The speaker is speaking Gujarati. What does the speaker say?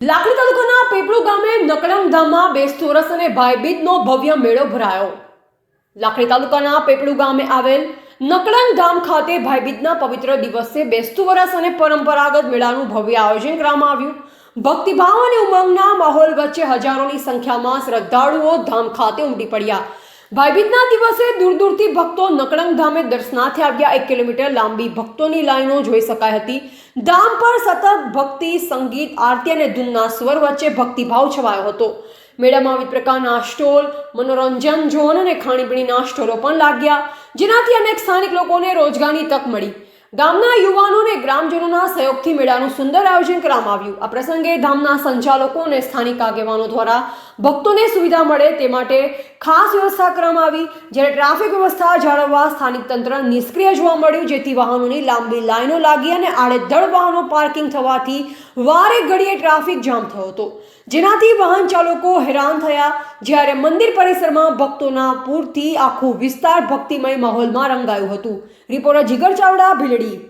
લાકડી તાલુકાના પીપળુ ગામે નકડંગ ધામમાં બેસતોરસ અને ભાઈબીજનો ભવ્ય મેળો ભરાયો. લાકડી તાલુકાના પીપળું ગામે આવેલ નકળંગ ધામ ખાતે ભાઈબીજના પવિત્ર દિવસે બેસતું વરસ અને પરંપરાગત મેળાનું ભવ્ય આયોજન કરવામાં આવ્યું. ભક્તિભાવ અને ઉમંગના માહોલ વચ્ચે હજારોની સંખ્યામાં શ્રદ્ધાળુઓ ધામ ખાતે ઉમટી પડ્યા. ભાઈબીજના દિવસે દૂર દૂરથી ભક્તો નકળંગ ધામે દર્શનાર્થે આવ્યા. એક કિલોમીટર લાંબી ભક્તોની લાઈનો જોઈ શકાય હતી. ધામ પર સતત ભક્તિ, સંગીત, આરતી અને ધૂનના સ્વર વચ્ચે ભક્તિભાવ છવાયો હતો. મેળામાં વિવિધ પ્રકારના સ્ટોલ, મનોરંજન ઝોન અને ખાણીપીણીના સ્ટોલો પણ લાગ્યા, જેનાથી અનેક સ્થાનિક લોકોને રોજગારની તક મળી. ગામના યુવાનો અને ગ્રામજનોના સહયોગથી મેળાનું સુંદર આયોજન કરવામાં આવ્યું. આ પ્રસંગે ધામના સંચાલકો અને સ્થાનિક આગેવાનો દ્વારા ભક્તોને સુવિધા મળે તે માટે ખાસ વ્યવસ્થા કરવામાં આવી. જ્યારે ટ્રાફિક વ્યવસ્થા જાળવવા સ્થાનિક તંત્ર નિષ્ક્રિય જોવા મળ્યું, જેથી વાહનોની લાંબી લાઈનો લાગી અને આડેધડ વાહનો પાર્કિંગ થવાથી વારે ઘડીએ ટ્રાફિક જામ થયો હતો. જેનાથી વાહન ચાલકો હેરાન થયા. જ્યારે મંદિર પરિસરમાં ભક્તોના પૂરથી આખું વિસ્તાર ભક્તિમય માહોલમાં રંગાયું હતું. રિપોર્ટર જીગર ચાવડા, ભીલડી.